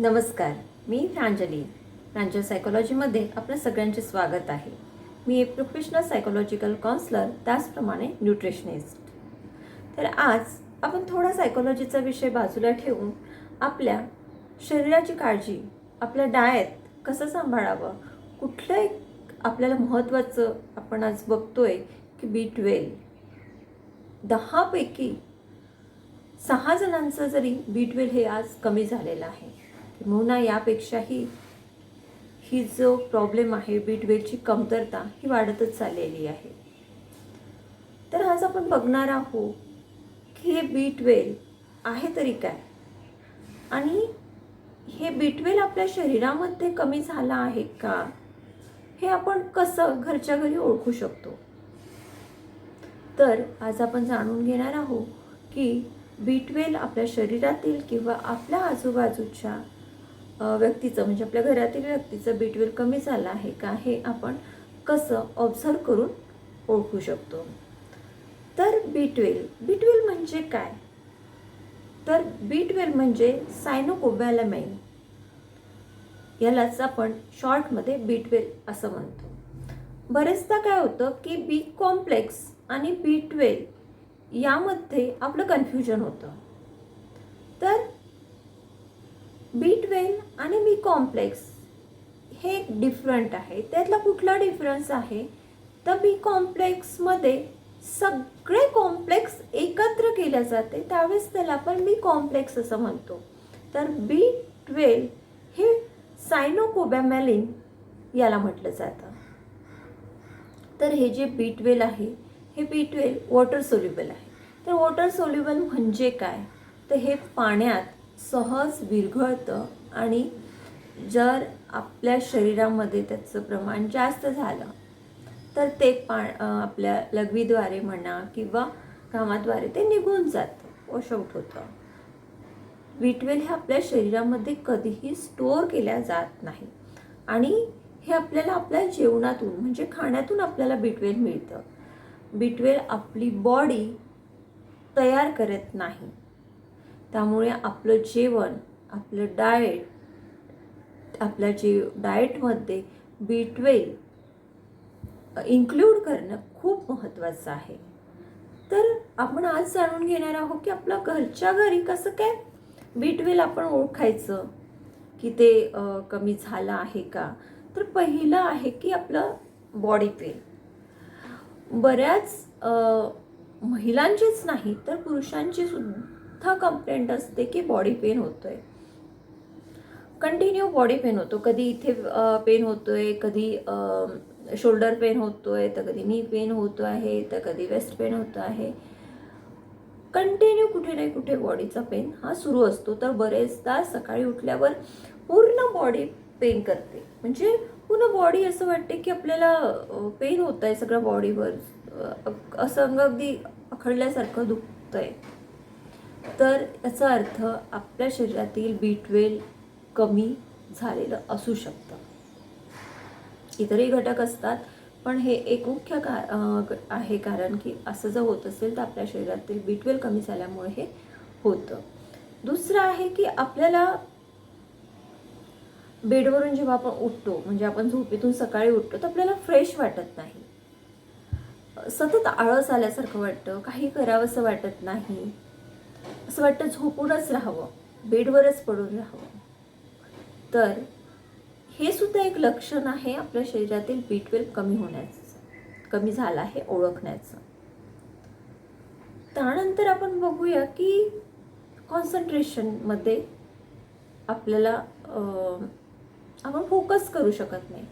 नमस्कार मी प्रांजली. प्रांजल सायकोलॉजीमध्ये आपल्या सगळ्यांचे स्वागत आहे. मी एक प्रोफेशनल सायकोलॉजिकल काउन्सलर त्याचप्रमाणे न्यूट्रिशनिस्ट तर आज आपण थोडा सायकोलॉजीचा विषय बाजूला ठेवून आपल्या शरीराची काळजी आपलं डाएट कसं सांभाळावं कुठलं एक आपल्याला महत्त्वाचं आपण आज बघतोय की बी ट्वेल्व दहापैकी सहा जणांचं जरी बी ट्वेल्व हे आज कमी झालेलं आहे. किंबहुना यापेक्षाही ही जो प्रॉब्लेम आहे बी कमतरता ही वाढतच चाललेली आहे. तर आज आपण बघणार आहोत की हे बीटवेल आहे तरी काय? आणि हे बीटवेल आपल्या शरीरामध्ये कमी झालं आहे का? हे आपण कसं घरच्या घरी ओळखू शकतो? तर आज आपण जाणून घेणार आहोत की बीटवेल आपल्या शरीरातील किंवा आपल्या आजूबाजूच्या व्यक्तीचं म्हणजे आपल्या घरातील व्यक्तीचं बी कमी झालं आहे का हे आपण कसं ऑब्झर्व करून ओळखू शकतो? तर बी ट्वेल्व बी म्हणजे काय? तर बी म्हणजे सायनोकोबॅलामाइन यालाच आपण शॉर्टमध्ये बी असं म्हणतो. बरेचदा काय होतं की बी कॉम्प्लेक्स आणि बी ट्वेल यामध्ये आपलं कन्फ्युजन होतं. तर बी ट्वेल आणि बी कॉम्प्लेक्स हे एक डिफरंट आहे. त्यातला कुठला डिफरन्स आहे? तर बी कॉम्प्लेक्समध्ये सगळे कॉम्प्लेक्स एकत्र केले जाते. त्यावेळेस त्याला आपण बी कॉम्प्लेक्स असं म्हणतो. तर बी ट्वेल्व हे सायनोकोबॅमॅलिन याला म्हटलं जातं. तर हे जे बी ट्वेल्व आहे हे बी ट्वेल्व वॉटर सोल्युबल आहे. तर वॉटर सोल्युबल म्हणजे काय? तर हे पाण्यात सहज विरघळतं आणि जर आपल्या शरीरामध्ये त्याचं प्रमाण जास्त झालं तर ते पा आपल्या लघवीद्वारे म्हणा किंवा कामाद्वारे ते निघून जातं वॉशआउट होतं. विटवेल हे आपल्या शरीरामध्ये कधीही स्टोअर केल्या जात नाही. आणि हे आपल्याला आपल्या जेवणातून म्हणजे खाण्यातून आपल्याला बिटवेल मिळतं. बिटवेल आपली बॉडी तयार करत नाही. त्यामुळे आपलं जेवण आपलं डाएट आपल्या जे डाएटमध्ये बी ट्वेल्व इन्क्लूड करणं खूप महत्त्वाचं आहे. तर आपण आज जाणून घेणार आहोत की आपलं घरच्या घरी कसं काय बी ट्वेल्व आपण ओळखायचं? की ते कमी झालं आहे का? तर पहिलं आहे की आपलं बॉडी पेन बऱ्याच महिलांचीच नाही तर पुरुषांची सुद्धा कंप्लेंट असते की बॉडी पेन होतोय. कंटिन्यू बॉडी पेन होतो. कधी इथे पेन होतोय कधी शोल्डर पेन होतोय तर कधी नी पेन होतो आहे तर कधी वेस्ट पेन होतो आहे. कंटिन्यू कुठे नाही कुठे बॉडीचा पेन हा सुरू असतो. तर बरेचदा सकाळी उठल्यावर पूर्ण बॉडी पेन करते. म्हणजे पूर्ण बॉडी असं वाटते की आपल्याला पेन होत आहे सगळ्या बॉडीवर असं अंग अगदी अखडल्यासारखं आहे तर याचा अर्थ आपल्या शरीरातील बी ट्वेल्व कमी झालेलं असू शकतं. इतरही घटक असतात पण हे एक मुख्य का आहे कारण की असं जर होत असेल तर आपल्या शरीरातील बी ट्वेल्व कमी झाल्यामुळे हे होतं. दुसरं आहे की आपल्याला बेडवरून जेव्हा आपण उठतो म्हणजे आपण झोपेतून सकाळी उठतो तर आपल्याला फ्रेश वाटत नाही. सतत आळस आल्यासारखं वाटतं काही करावंसं वाटत नाही. असं वाटतं झोपूनच राहावं बेडवरच पडून राहावं. तर हे सुद्धा एक लक्षण आहे आपल्या शरीरातील बी ट्वेल्व कमी होण्याचं कमी झालं आहे ओळखण्याचं. त्यानंतर आपण बघूया की कॉन्सन्ट्रेशनमध्ये आपल्याला आपण फोकस करू शकत नाही.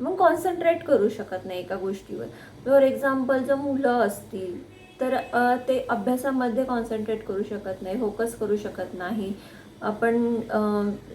मग कॉन्सन्ट्रेट करू शकत नाही एका गोष्टीवर. फॉर एक्झाम्पल जर मुलं असतील तर ते अभ्यासामध्ये कॉन्सन्ट्रेट करू शकत नाही फोकस करू शकत नाही. आपण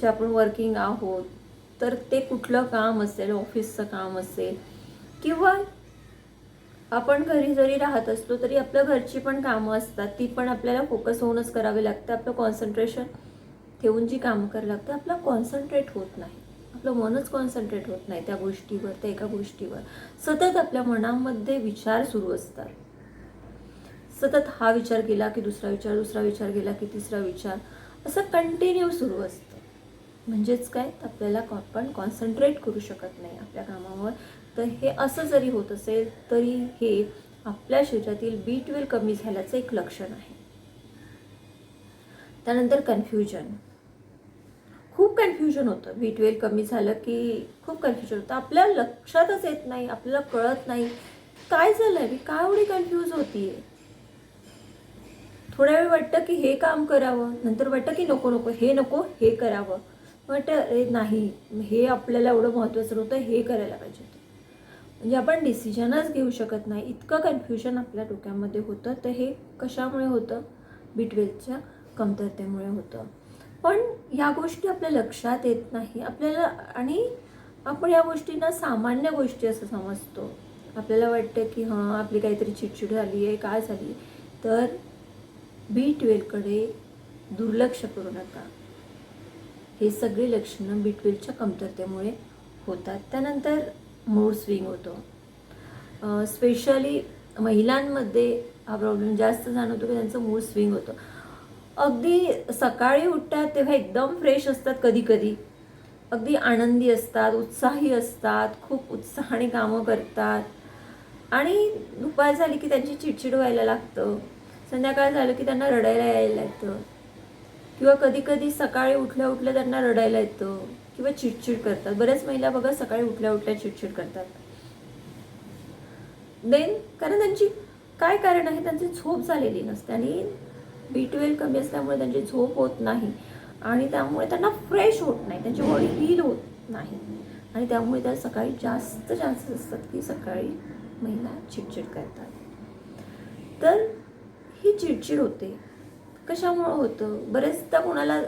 जे आपण वर्किंग आहोत तर ते कुठलं काम असेल ऑफिसचं काम असेल किंवा आपण घरी जरी राहत असलो तरी आपल्या घरची पण कामं असतात ती पण आपल्याला फोकस होऊनच करावी लागते. आपलं कॉन्सन्ट्रेशन ठेवून जी कामं करावी लागतं आपलं कॉन्सन्ट्रेट होत नाही. आपलं मनच कॉन्सन्ट्रेट होत नाही त्या गोष्टीवर त्या एका गोष्टीवर. सतत आपल्या मनामध्ये विचार सुरू असतात. सतत हा विचार केला की दुसरा विचार दुसरा विचार केला की तिसरा विचार. असं कंटिन्यू सुरू असतं. म्हणजेच काय? आपल्याला आपण कॉन्सन्ट्रेट करू शकत नाही आपल्या कामावर. तर हे असं जरी होत असेल तरी हे आपल्या शरीरातील बी वेल कमी झाल्याचं एक लक्षण आहे. त्यानंतर कन्फ्युजन खूप कन्फ्युजन होतं. बी वेल कमी झालं की खूप कन्फ्युजन होतं. आपल्या लक्षातच येत नाही आपल्याला कळत नाही. काय झालं आहे मी का एवढी कन्फ्यूज आहे थोड्या वेळ वाटतं की हे काम करावं नंतर वाटतं की नको नको हे नको हे करावं. वाटतं अरे नाही हे आपल्याला एवढं महत्त्वाचं नव्हतं हे करायला पाहिजे होतं. म्हणजे आपण डिसिजनच घेऊ शकत नाही. इतकं कन्फ्युजन आपल्या डोक्यामध्ये होतं तर हे कशामुळे होतं? बी कमतरतेमुळे होतं. पण ह्या गोष्टी आपल्या लक्षात येत नाही. आपल्याला आणि आपण या गोष्टींना सामान्य गोष्टी असं समजतो. आपल्याला वाटतं की हां आपली काहीतरी चिडचिड झाली आहे काय झाली तर बी ट्वेल्वकडे दुर्लक्ष करू नका. हे सगळे लक्षणं बी ट्वेल्वच्या कमतरतेमुळे होतात. त्यानंतर मूड स्विंग होतो. स्पेशली महिलांमध्ये हा प्रॉब्लेम जास्त जाणवतो की त्यांचं मूड स्विंग होतं. अगदी सकाळी उठतात तेव्हा एकदम फ्रेश असतात कधी कधी. अगदी आनंदी असतात उत्साही असतात खूप उत्साहाने कामं करतात. आणि दुपार झाली की त्यांची चिडचिड व्हायला लागतं. संध्याकाळ झालं की त्यांना रडायला यायला येतं. किंवा कधी कधी सकाळी उठल्या उठल्या त्यांना रडायला येतं. किंवा चिडचिड करतात. बऱ्याच महिला बघा सकाळी उठल्या उठल्या चिडचिड करतात. देन कारण त्यांची काय कारण आहे? त्यांची झोप झालेली नसते आणि बी ट्वेल्व कमी असल्यामुळे त्यांची झोप होत नाही. आणि त्यामुळे त्यांना फ्रेश होत नाही. त्यांची बॉडी हील होत नाही. आणि त्यामुळे त्या सकाळी जास्त चान्सेस असतात की सकाळी महिला चिडचिड करतात. तर ही चिडचिड होते. कशामुळं होतं? बरेचदा कोणाला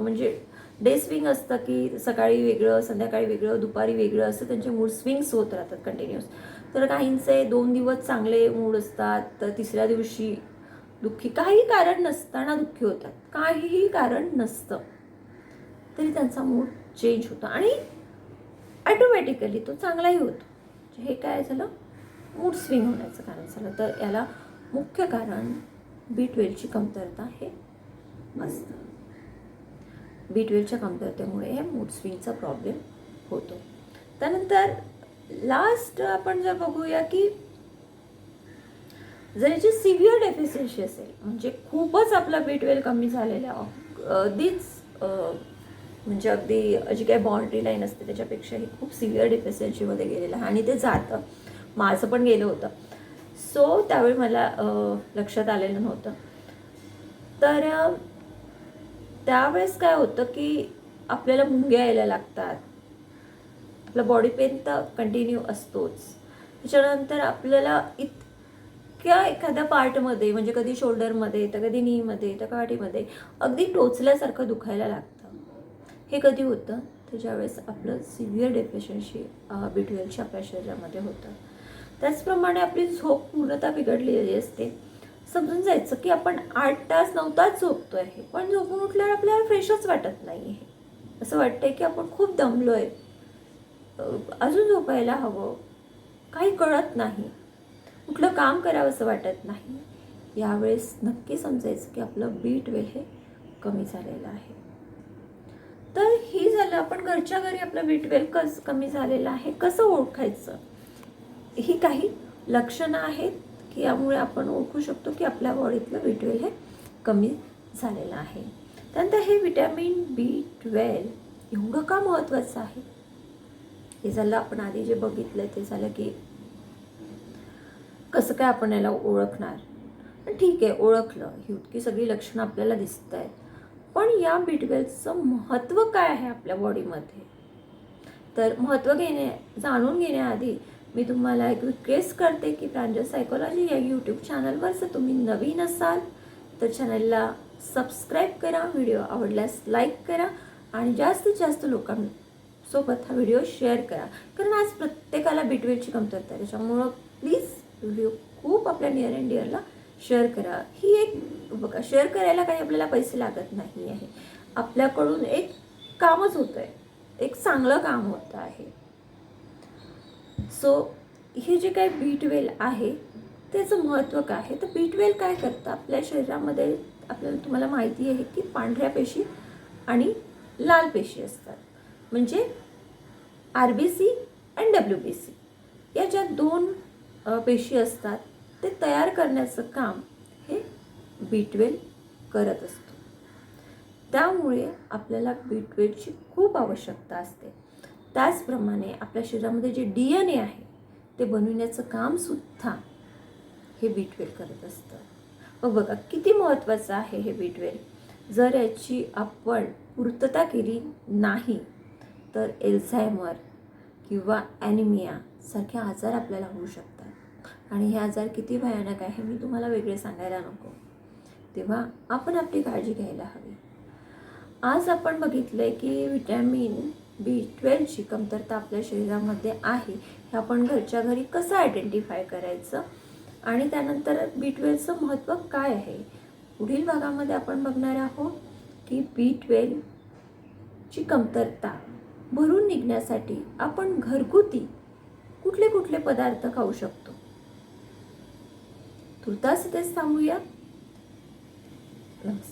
म्हणजे डे स्विंग असतं की सकाळी वेगळं संध्याकाळी वेगळं दुपारी वेगळं असं त्यांचे मूड स्विंग्स होत राहतात कंटिन्युअस. तर काहींचे दोन दिवस चांगले मूड असतात तर तिसऱ्या दिवशी दुःखी. काही कारण नसताना दुःखी होतात. काहीही कारण नसतं. तरी त्यांचा मूड चेंज होतो. आणि ॲटोमॅटिकली तो चांगलाही होतो. हे काय झालं? मूड स्विंग होण्याचं कारण झालं. तर याला मुख्य कारण बी ट्वेल्वची कमतरता हे असतं. बी ट्वेल्वच्या कमतरतेमुळे हे मूड स्विंगचा प्रॉब्लेम होतो. त्यानंतर लास्ट आपण जर बघूया की जर याची सिव्हिअर डेफिशियन्सी असेल म्हणजे खूपच आपला बी ट्वेल्व कमी झालेला आहे, अगदीच म्हणजे अगदी जी काही बाउंड्री लाईन असते त्याच्यापेक्षाही खूप सिव्हिअर डेफिशियन्सीमध्ये गेलेलं आहे. आणि ते जातं. माझं पण गेलं होतं. सो त्यावेळी मला लक्षात आलेलं नव्हतं. तर त्यावेळेस काय होतं की आपल्याला मुंग्या यायला लागतात. आपला बॉडी पेन तर कंटिन्यू असतोच. त्याच्यानंतर आपल्याला इतक्या एखाद्या पार्टमध्ये म्हणजे कधी शोल्डरमध्ये तर कधी नीमध्ये तर काठीमध्ये अगदी टोचल्यासारखं दुखायला लागतं. हे कधी होतं? तर ज्यावेळेस आपलं सिव्हिअर डिप्रेशनशी बी ट्वेल्वची आपल्या शरीरामध्ये होतं. त्याचप्रमाणे आपली झोप पूर्णतः बिघडलेली असते. समजून जायचं की आपण आठ तास नऊ तास झोपतो आहे. पण झोपून उठल्यावर आपल्याला फ्रेशच वाटत नाही आहे असं वाटतंय की आपण खूप दमलो आहे अजून झोपायला हवं. काही कळत नाही. कुठलं काम करावं असं वाटत नाही. यावेळेस नक्की समजायचं की आपलं बीट वेल हे कमी झालेलं आहे. तर ही झालं आपण घरच्या घरी आपलं बीट वेल कस कमी झालेलं आहे. कसं ओळखायचं? ही काही लक्षणं आहेत की यामुळे आपण ओळखू शकतो की आपल्या बॉडीतलं विटवेल हे कमी झालेलं आहे. त्यानंतर हे विटॅमिन बी ट्वेल्व एवढं का महत्त्वाचं आहे? हे झालं आपण आधी जे बघितलं ते झालं की कसं काय आपण याला ओळखणार? ठीक आहे ओळखलं. ही इतकी सगळी लक्षणं आपल्याला दिसत आहेत. पण या बी ट्वेल्वचं महत्त्व काय आहे आपल्या बॉडीमध्ये तर महत्त्व घेणे जाणून घेण्याआधी मी तुम्हाला एक रिक्वेस्ट करते की प्रांजल सायकोलॉजी या यूट्यूब चॅनलवर जर तुम्ही नवीन असाल तर चॅनलला सबस्क्राईब करा व्हिडिओ आवडल्यास लाईक करा आणि जास्तीत जास्त लोकांसोबत हा व्हिडिओ शेअर करा. कारण आज प्रत्येकाला बिटवेलची कमतरता आहे त्याच्यामुळं प्लीज व्हिडिओ खूप आपल्या नियर अँड डिअरला शेअर करा. ही एक बघा शेअर करायला काही आपल्याला पैसे लागत नाही आहे आपल्याकडून एक कामच होतं आहे एक चांगलं काम होतं आहे. सो हे जे काही बी ट्वेल्व आहे त्याचं महत्त्व काय आहे? तर बी ट्वेल्व काय करतं? आपल्या शरीरामध्ये आपल्याला तुम्हाला माहिती आहे की पांढऱ्या पेशी आणि लाल पेशी असतात. म्हणजे R B C and W B C. या ज्या दोन पेशी असतात ते तयार करण्याचं काम हे बी ट्वेल्व करत असतो. त्यामुळे आपल्याला बी ट्वेल्वची खूप आवश्यकता असते. त्याचप्रमाणे आपल्या शरीरामध्ये जे डी एन ए आहे ते बनविण्याचं कामसुद्धा हे बीटवेल करत असतं. मग बघा किती महत्त्वाचं आहे हे बीटवेल जर याची आपण पूर्तता केली नाही तर एल्झायमर किंवा ॲनिमिया सारखे आजार आपल्याला होऊ शकतात. आणि हे आजार किती भयानक आहे मी तुम्हाला वेगळे सांगायला नको. तेव्हा आपण आपली काळजी घ्यायला हवी. आज आपण बघितलं आहे की विटॅमिन बी ट्वेल्वची कमतरता आपल्या शरीरामध्ये आहे हे आपण घरच्या घरी कसं आयडेंटिफाय करायचं? आणि त्यानंतर बी ट्वेल्वचं महत्त्व काय आहे? पुढील भागामध्ये आपण बघणार आहोत की बी ट्वेल्वची कमतरता भरून निघण्यासाठी आपण घरगुती कुठले कुठले पदार्थ खाऊ शकतो. तुर्तास इथेच थांबूया. नमस्कार.